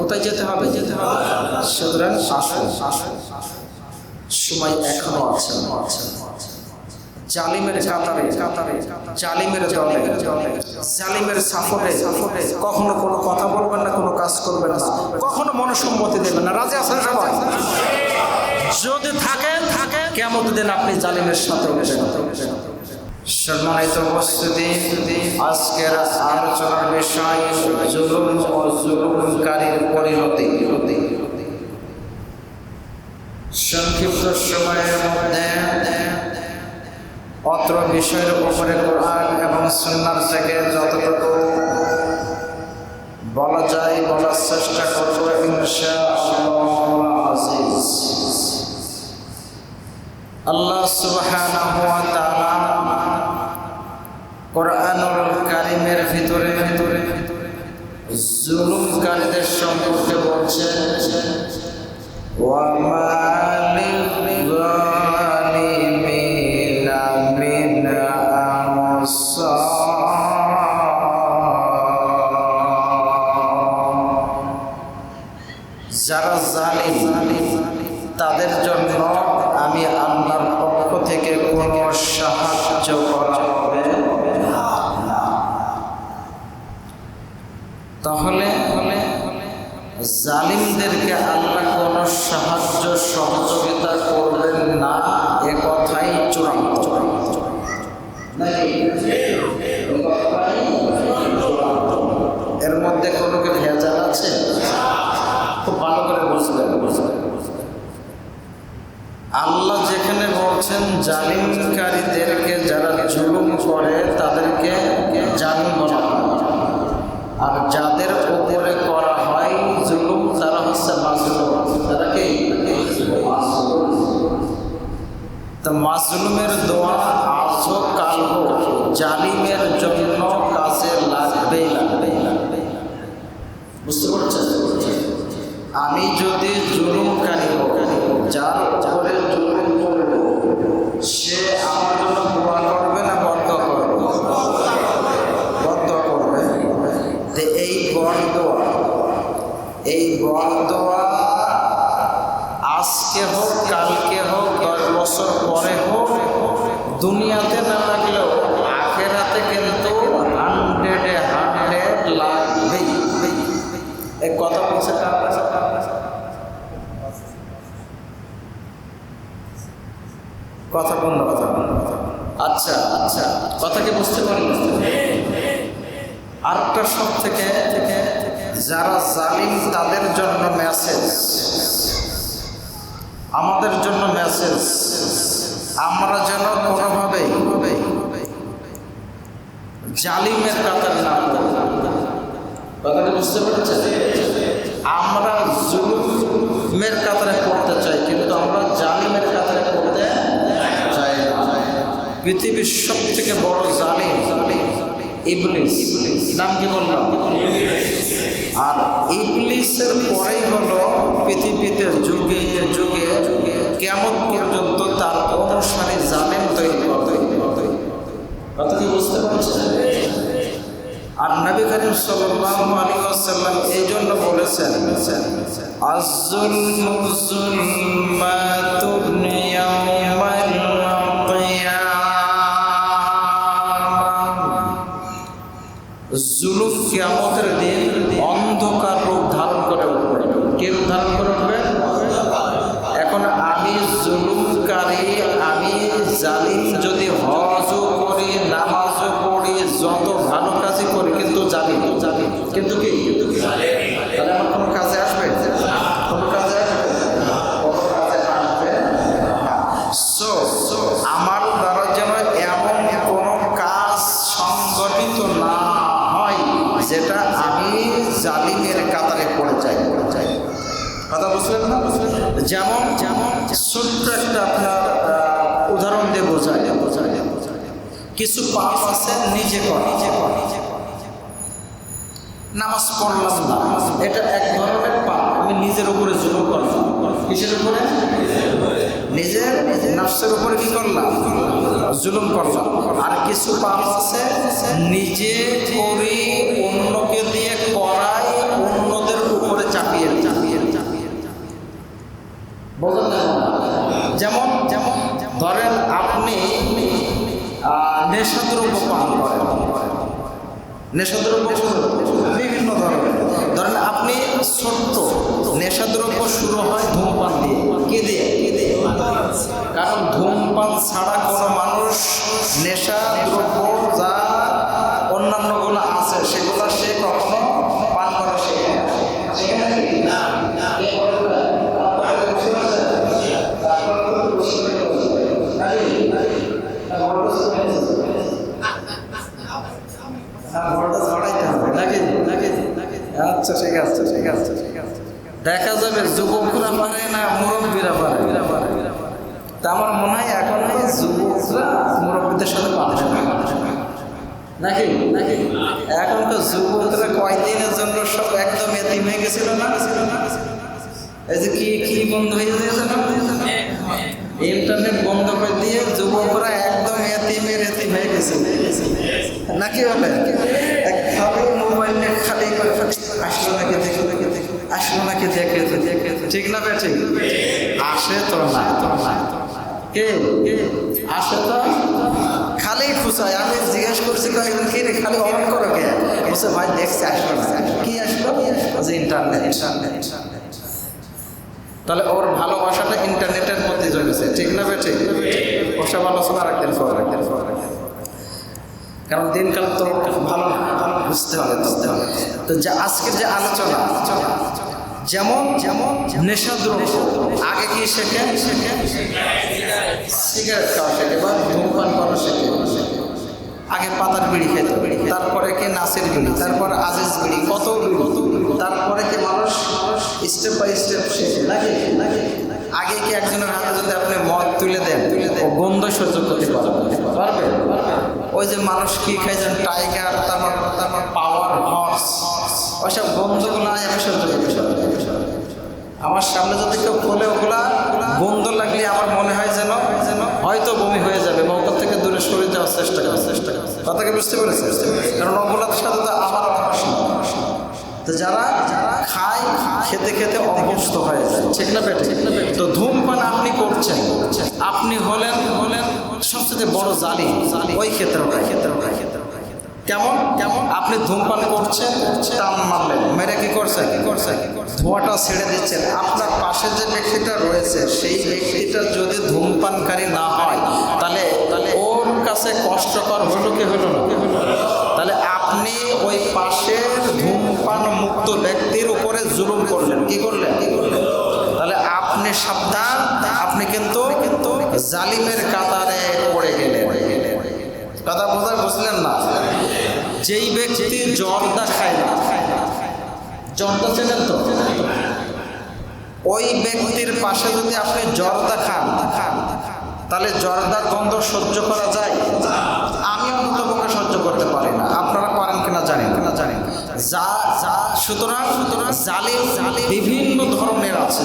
কোথায় যেতে হবে? যেতে হবে। সুতরাং আসুন। আসুন সময় এখনও আছে। জালিমের কাতারে কাতারে জালিমের দলে, জালিমের সাফরে সাফরে কখনো কোনো কথা বলবেন না, কোনো কাজ করবেন না। কখনো মনসম্মতি দেবেন না। রাজি আছেন সবাই? যদি থাকেন থাকেন কেমন দিন আপনি জালিমের সাথে উঠবেন সম্মানিত উপস্থিতি, আজকের আলোচনার বিষয় পরিণতি। সংক্ষিপ্ত সময়ের মধ্যে অত্র বিষয়ের উপরে কোরআন এবং সুন্নার থেকে যতটুকু বলা যায়, বলার চেষ্টা করব আল্লাহ তাআলা কোরআনুল কারিমের ভিতরে ভিতরে জুলুমকারীদের সম্পর্কে বলছেন যারা জালিম, তাদের জন্য আমি আল্লাহর পক্ষ থেকে কোনো সাহায্য আল্লাহ যেখানে বলছেন, জালিমকারীদেরকে যারা জুলুম করে, তাদেরকে জালিম বলা আর যাদের উপরে করা হয় জুলুম, তারা হচ্ছে মাজলুম। তারা কি। তো মাজলুমের দোয়া আজ কাল, জালিমের জন্য কাজে লাগবেই লাগবেই লাগবেই। বুঝতে পারছেন? আমি যদি জুলুমকারী যার উপরে জন্য সে আমার জন্য দোয়া করবে না বদ্ধ করবে বদ্ধ করবে তো এই বরদোয়া এই বরদোয়া আজকে হোক কালকে হোক দশ বছর পরে হোক দুনিয়াতে না লাগলেও আখেরাতে কিন্তু হান্ড্রেডে হান্ড্রেড লাগবেই এই কথা বলছে কার কাছে? কথা বন্ধ কথা বন্ধ কথা বন্ধ। আচ্ছা আচ্ছা কথা কি বুঝতে পারলেন আরেকটা সব থেকে থেকে যারা জালিম তাদের জন্য মেসেজ আমাদের জন্য মেসেজ আমরা যেন কোনোভাবেই জালিমের কাতার না। কথাটা বুঝতে পেরেছেন? আমরা জুলুমের কাতারে পড়তে চাই, কিন্তু আমরা জালিমের কাতারে পড়তে চাই না। পৃথিবীর সব থেকে বড় জালিম ইবলিস। নাম কি বললাম? আর ইবলিসের পরেই হলো পৃথিবীতে যুগে যুগে কেমন পর্যন্ত তার অনুসারী জালিম তৈরি কথা বুঝতে পারছেন? আর নবী করিম সাল্লাল্লাহু আলাইহি ওয়াসাল্লাম এই জন্য বলেছেন যুলমাতুন ইয়াওমাল কিয়ামাহ জুলুম কিয়ামতের তাহলে আমার সো আমার দ্বারা যেন এমন কোনো কাজ সংগঠিত না হয়, যেটা আমি জালিমের কাতারে পড়ে যাই পড়ে যাই। কথা বুঝলেন না যেমন যেমন, ছোট্ট একটা আপনার উদাহরণ দিয়ে বোঝায় বোঝায় বোঝায় কিছু পাপ আছে, নিজে কর। নিজে পাস করলাম না। এটা এক ধরনের পাপ। আমি নিজের উপরে জুলুম করলাম। কিসের উপরে? নিজের নাফসের উপরে কি করলাম? জুলুম করলাম। আর কিছু পাপ আছে, নিজে করি অন্যকে দিয়ে করাই, অন্যদের উপরে চাপিয়ে চাপিয়ে চাপিয়ে চাপিয়ে যেমন যেমন, ধরেন আপনি নেশাদ্রব্য পান করেন। নেশাদ্রব্য আপনি ছোট্ট নেশাদ্রব্য শুরু হয় ধূমপান দিয়ে। কেঁদে দিয়ে? কারণ ধূমপান ছাড়া কোনো মানুষ নেশা দ্রব্য যা অন্যান্যগুলো আছে, সেগুলো সে কখনো পান করা শেখে না। শেখে নাকি? কে বলবে? আপনারা বুঝতে পারছেন? আপনারা তো বুঝতে পারছেন। নাকি? না, বলতে শুনেছেন? হ্যাঁ, বলটা ঝড়াইতে হবে, নাকি? দেখা যাবে যুবকরা পারে না মুরব্বীরা পারে। তা আমার মনে হয় এখন যুবকরা মুরব্বীদের সাথে না। নাকি? নাকি? এখনকার যুবকরা কয়দিনের জন্য সব একদম এতিম হয়ে গেছিল না? এই যে কি কি বন্ধ হয়ে না ইন্টারনেট বন্ধ করে দিয়ে যুবকরা একদম এতিমের এতিম হয়ে গেছে। নাকি বলে? এক খালি মোবাইল নেট খালি করে আসলো নাকি দেখে দেখে দেখে আসলো নাকি দেখে দেখে ঠিক না বে, ঠিক? আসে তো না। তো না কে? আসে তো? খালি খুশায় আমি জিজ্ঞেস করছি কয়েকজন কি রে? খালি অন করো কে? বলছে, ভাই, দেখছি, আসলো না কি আসলো? যে ইন্টারনেট ইন্টারনেট। তাহলে ওর ভালোবাসাটা ইন্টারনেটের মধ্যে জমেছে ঠিক না ঠিক। ওসব আলোচনা রাখতেন পর রাখতেন পর রাখতেন কারণ দিনকাল তো ভালো ভালো বুঝতে হবে বুঝতে হবে। তো যে আজকের যে আলোচনা, যেমন যেমন নেশাদ্রব্য, আগে কি শেখেন শেখেন সিগারেট খাওয়া শেখে বা ধূমপান করা শেখে। আগে পাতার বিড়ি খেত, তারপরে কে নাসের বিড়ি, তারপরে আজিজ বিড়ি, কত বিড়ি, তারপরে কে মানুষ স্টেপ বাই স্টেপ শেখে নাকি নাকি আগে কি একজনের হাতে যদি আপনি মদ তুলে দেন ও গন্ধ সহ্য করতে পারবে ওই যে মানুষ কি খাইছেন? টাইগার তারপর তারপর পাওয়ার হর্স ওইসব গন্ধগুলো আমি সহ্য করতে আমার সামনে যদি কেউ খোলে ওগুলা গন্ধ লাগলে আমার মনে হয় যেন যেন হয়তো বমি হয়ে যাবে বা ওখান থেকে দূরে সরে যাওয়ার চেষ্টা করার চেষ্টা করার কথাকে বুঝতে পেরেছে কারণ ওগুলোর সাথে তো আমার তো যারা খায় খেতে খেতে অভ্যস্ত হয়ে যায়। ঠিক না পেটে তো ধূমপান আপনি করছেন। আপনি হলেন হলেন সবচেয়ে বড় জালি ওই ক্ষেত্রে ক্ষেত্রে ক্ষেত্রে কেমন? কেমন? আপনি ধূমপান করছেন টান মারলেন। মেরে কি করছে? কি করছে? ধোঁয়াটা ছেড়ে দিচ্ছেন। আপনার পাশে যে ব্যক্তিটা রয়েছে সেই ব্যক্তিটা যদি ধূমপানকারী না জালিমের কাতারে পড়ে গেলেন। কথা বোঝা বুঝলেন না? যেই ব্যক্তি জর্দা খায় না, জর্দা চেনেন তো? ওই ব্যক্তির পাশে যদি আপনি জর্দা খান খান তাহলে জর্দার গন্ধ সহ্য করা যায়? আমি অন্ততপক্ষে সহ্য করতে পারি না আপনারা পারেন কিনা জানি কিনা জানি যা সুতরাং বিভিন্ন ধরনের আছে।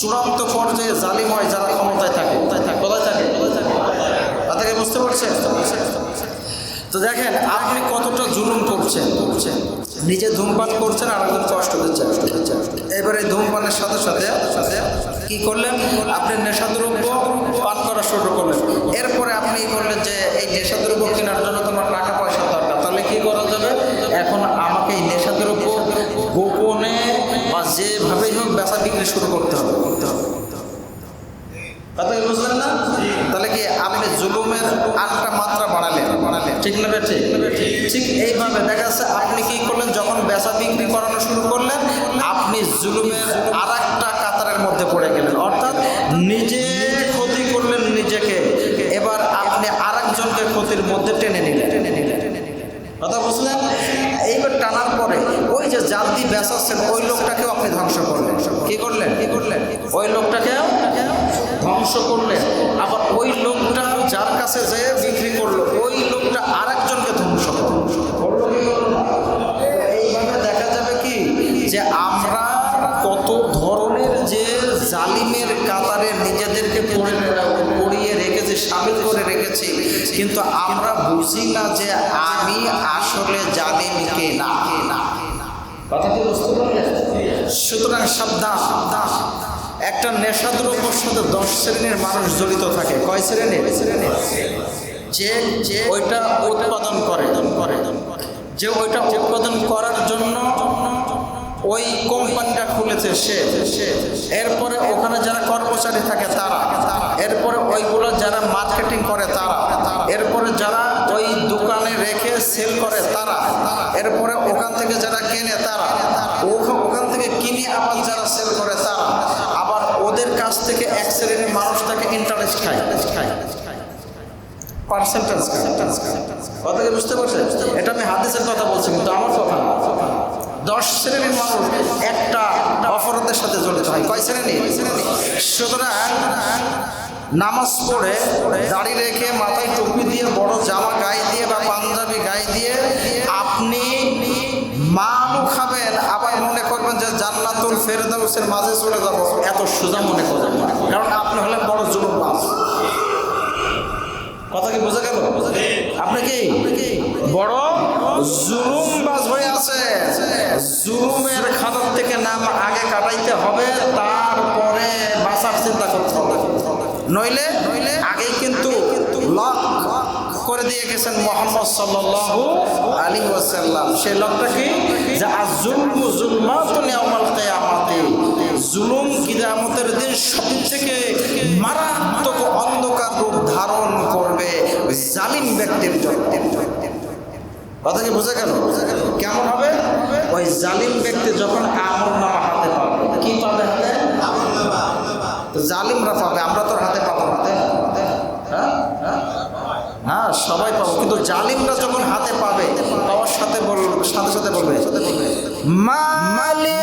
চূড়ান্ত পর্যায়ে জালিম হয় যারা ক্ষমতায় থাকে। কোথায় থাকে? তাদেরকে বুঝতে পারছেন? তো দেখেন, আপনি কতটা জুলুম করছেন। করছেন নিজে ধূমপান করছেন আর একজন কষ্ট দিচ্ছেন। এবারে ধূমপানের সাথে সাথে সাথে কি করলেন? আপনি নেশাদ্রব্য পান করা শুরু করলেন। এরপরে আপনি বললেন যে, এই নেশাদ্রব্য কেনার জন্য তোমার টাকা পয়সা দরকার। তাহলে কি করা যাবে? এখন যেভাবেই হোক বেচা বিক্রি শুরু করতে হবে করতে হবে বুঝলেন না? তাহলে কি আপনি জুলুমের মাত্রা ঠিক বেঠে? ঠিক এইভাবে দেখা যাচ্ছে আপনি কি করলেন? যখন বিক্রি করানো শুরু করলেন, আপনি জুলুমের কাতারের মধ্যে পড়ে গেলেন। অর্থাৎ নিজে ক্ষতি করলেন নিজেকে। এবার আপনি আর একজনকে ক্ষতির মধ্যে টেনে টেনে নিলেন। কথা বুঝলেন? এইবার টানার পরে যে জালদি বেচাচ্ছেন ওই লোকটাকেও আপনি ধ্বংস করলেন। কি করলেন? কি করলেন ওই লোকটাকেও ধ্বংস করলেন। আবার ওই লোকটা যার কাছে যে বিক্রি করল, ওই লোকটা আর একজনকে ধ্বংস করল? এইভাবে দেখা যাবে কি? যে আমরা কত ধরনের যে জালিমের কাতারে নিজেদেরকে পড়ে পড়িয়ে রেখেছি, সামিল করে রেখেছি, কিন্তু আমরা বুঝি না যে আমি আসলে জালিম কে না। সুতরাং সাবধান। একটা নেশা দ্রব্যর সাথে দশ শ্রেণির মানুষ জড়িত থাকে। কয় শ্রেণির যে যে ওইটা উৎপাদন করে। করে যে ওইটা উৎপাদন করার জন্য ওই কোম্পানিটা খুলেছে সে সে। এরপরে ওখানে যারা কর্মচারী থাকে তারা। এরপরে ওইগুলো যারা মার্কেটিং করে তারা। এরপরে যারা ওই দোকানে রেখে সেল করে তারা। এরপরে ওখান থেকে যারা পার্সেন্টেজ কথা কি বুঝতে পারছেন? এটা আমি হাদিসের কথা বলছি, কিন্তু আমার কথা দশ শ্রেণির মানুষ একটা অপরাধের সাথে জড়িত হয়। কয় শ্রেণি? সুতরাং নামাজ পড়ে, দাড়ি রেখে কাটাইতে হবে, তারপরে বাঁচার চিন্তা করতে হবে নইলে নইলে আগেই কিন্তু লক করে দিয়ে গেছেন মোহাম্মদ সাল্ল আলী ওয়াসাল্লাম। সেই লকটা কি? যে আজুলমু নেওয়া ইয়াউমাল আমাদের জুলুম কিয়ামতের দিন সবথেকে মারাত্মক কথা কি বোঝা গেল? কেমন হবে? ওই জালিম ব্যক্তি যখন আমল নামা হাতে পাবে, কি পাবে হাতে? তো জালিমরা পাবে, আমরা তোর হাতে পাবো হাতে হ্যাঁ? হ্যাঁ সবাই পাবো। কিন্তু জালিমরা যখন হাতে পাবে পাওয়ার সাথে বল সাথে সাথে বলবে। মালি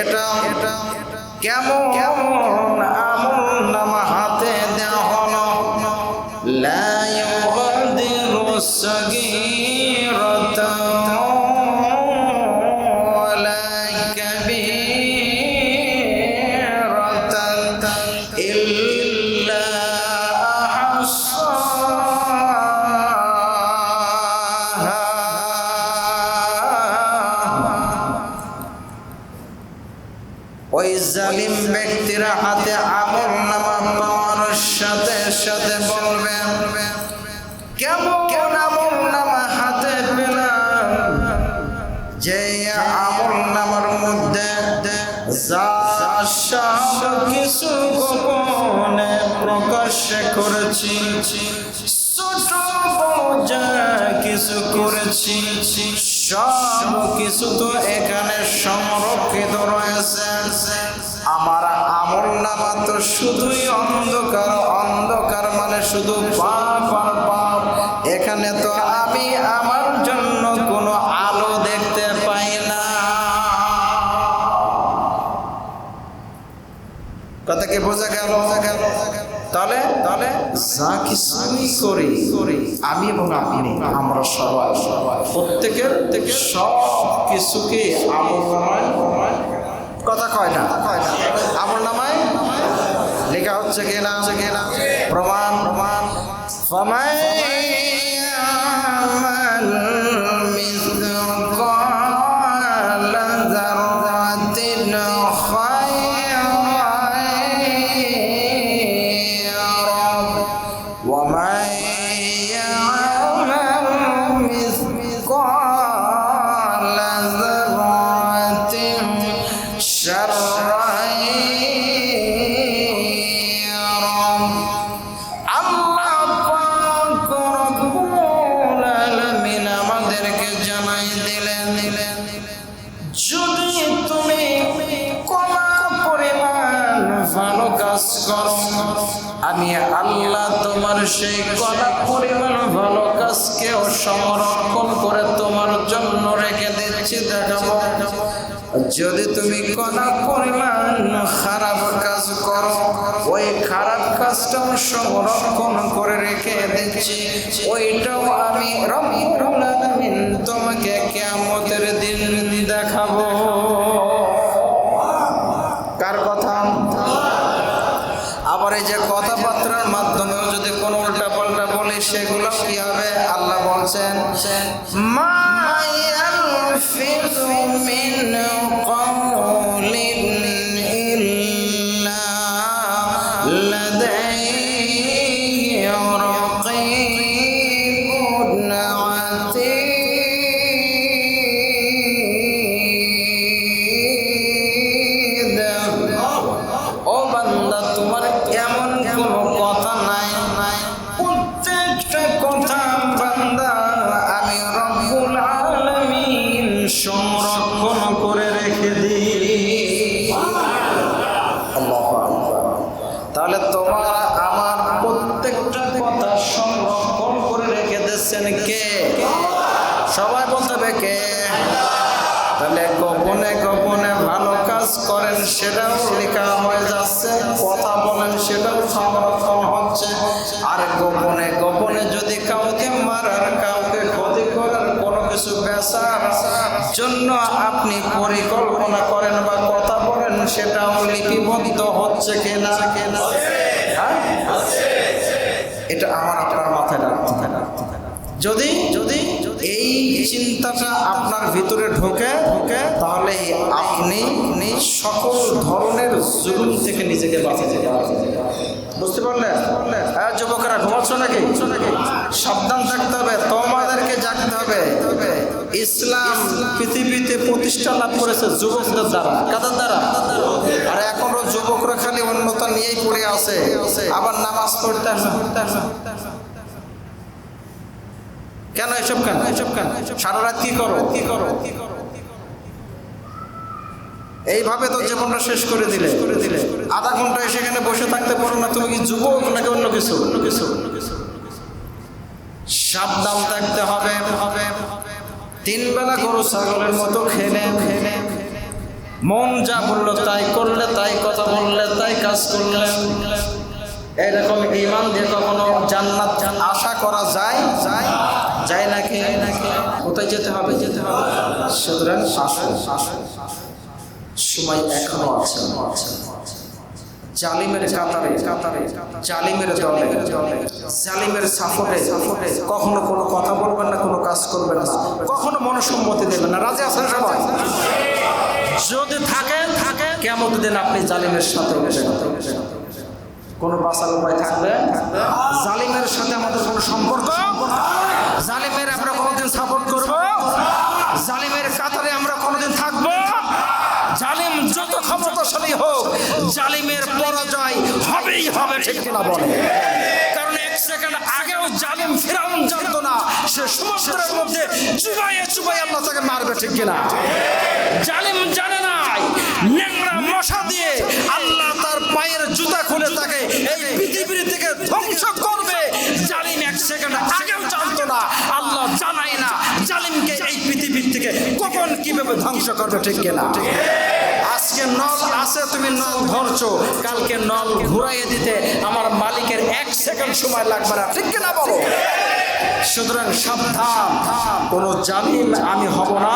এটা এটা কেমন কেমন? হাতে আমল নামা পাওয়ার সাথে সাথে বলবে, কেমন আমল নামা হাতে পেলাম? যে আমল নামার মধ্যে কিছু গোপনে প্রকাশ করেছি কিছু করেছি, সব কিছু তো এখানে নামা তো শুধুই অন্ধকার অন্ধকার মানে শুধু পাপ আর পাপ। এখানে তো আমি আমার জন্য কোনো আলো দেখতে পাই না। কথা বোঝা গেল? তাহলে তাহলে যা কিছুই করি করি আমি এবং আপনি আমরা সবাই সবাই। প্রত্যেকের থেকে সব কিছুকে কথা কয় না? আমল নামায় হচ্ছে কি না হচ্ছে কি না প্রমাণ প্রমাণ فمن يعمل مثقال ذرة خيرا সেই কলা পরিমাণ ভালো কাজকেও সংরক্ষণ করে তোমার জন্য রেখে দিচ্ছি, দেখাবো। যদি তুমি কলা পরিমাণ খারাপ কাজ করো, ওই খারাপ কাজটাও সংরক্ষণ করে রেখে দিচ্ছি। ওইটাও আমি আলামিন তোমাকে কিয়ামতের দিন তাহলে তোমার চিন্তাটা আপনার ভিতরে ঢোকে ঢোকে, তাহলে আপনি সকল ধরনের জুলুম থেকে নিজেকে বাঁচাতে পারবেন। বুঝতে পারলেন? হ্যাঁ যুবকেরা, ঘুমাচ্ছ নাকি? সাবধান থাকতে হবে, তোমাদেরকে জাগতে হবে। ইসলাম পৃথিবীতে প্রতিষ্ঠা লাভ করেছে যুবকদের দ্বারা। কাদের দ্বারা? আর এখনও যুবকরা খালি অন্যতা নিয়েই পড়ে আছে। আবার নামাজ পড়তে আসে। কেন এসব কেন? এসব কেন? সারা রাত কি করো? কি করো? কি করো এইভাবে তো জীবনটা শেষ করে দিলে। করে দিলে আধা ঘণ্টা সেখানে বসে থাকতে পারো না তুমি কি যুবক নাকি অন্য কিছু? অন্য কিছু অন্য কিছু সাবধান থাকতে হবে। হবে তিন বেলা গরু ছাগলের মতো খেলে। খেলে মন যা বলল তাই করলে তাই কথা বললে তাই কাজ করলে। এরকম ইমান দিয়ে কখনো জান্নাত আশা করা যায় যায়? যায় নাকি? কোথায় যেতে হবে? যেতে হবে সুতরাং আসুন। আসুন সময় এখনও আছে। জালিমের কাতারে কাতারে জালিমের দলে, জালিমের সাফরে সাফরে কখনো কোনো কথা বলবেন না, কোনো কাজ করবেন না। কখনো মনসম্মতি দেবেন না। রাজি আছেন সবাই? যদি থাকেন থাকেন কেমন দিন আপনি জালিমের সাথে কোনো বাঁচার উপায় থাকবে? জালিমের সাথে আমাদের কোনো সম্পর্ক? জালিমের আমরা কোনোদিন সাপোর্ট করব? জালিমের কাতারে আমরা কোনোদিন থাকব? জালিম যত ক্ষমতাশালী হোক, জালিমের পরাজয় হবেই হবে, ঠিক কিনা বলে? কারণ এক সেকেন্ড আগেও জালিম ফিরাউন জানতো না, সে সমুদ্রের মধ্যে চুবাইয়ে চুবাই আল্লাহ তাকে মারবে, ঠিক কিনা? জালিম জানে নাই ন্যাংরা মশা দিয়ে আল্লাহ তার পায়ের জুতা খুলে তাকে এই পৃথিবীর থেকে ধ্বংস করবে। জালিম এক সেকেন্ড আগেও ধ্বংস করবে, ঠিক কিনা আজকে নল আছে, তুমি নল ধরছো। কালকে নল ঘুরাইয়ে দিতে আমার মালিকের এক সেকেন্ড সময় লাগবে না, ঠিক কিনা বলো? সুতরাং আমি হব না,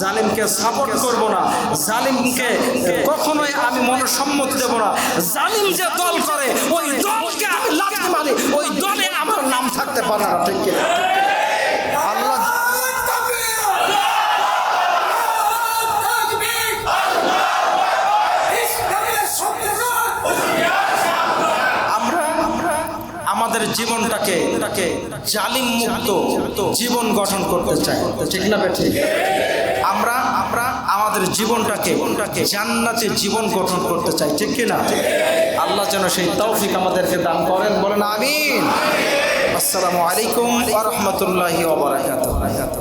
জালিমকে সাপোর্ট করব না। জালিমকে কখনোই আমি না। জালিম যে দল করে, ওই ওই দলে আমার নাম থাকতে পারে না, ঠিক কিনা জালিম মুক্ত জীবন গঠন করতে চাই। ঠিক না ঠিক আমরা আমরা আমাদের জীবনটাকে জান্নাতে জীবন গঠন করতে চাই, ঠিক কি না? আল্লাহ যেন সেই তৌফিক আমাদেরকে দান করেন। বলেন, আমিন। আসসালামু আলাইকুম ওয়া রাহমাতুল্লাহি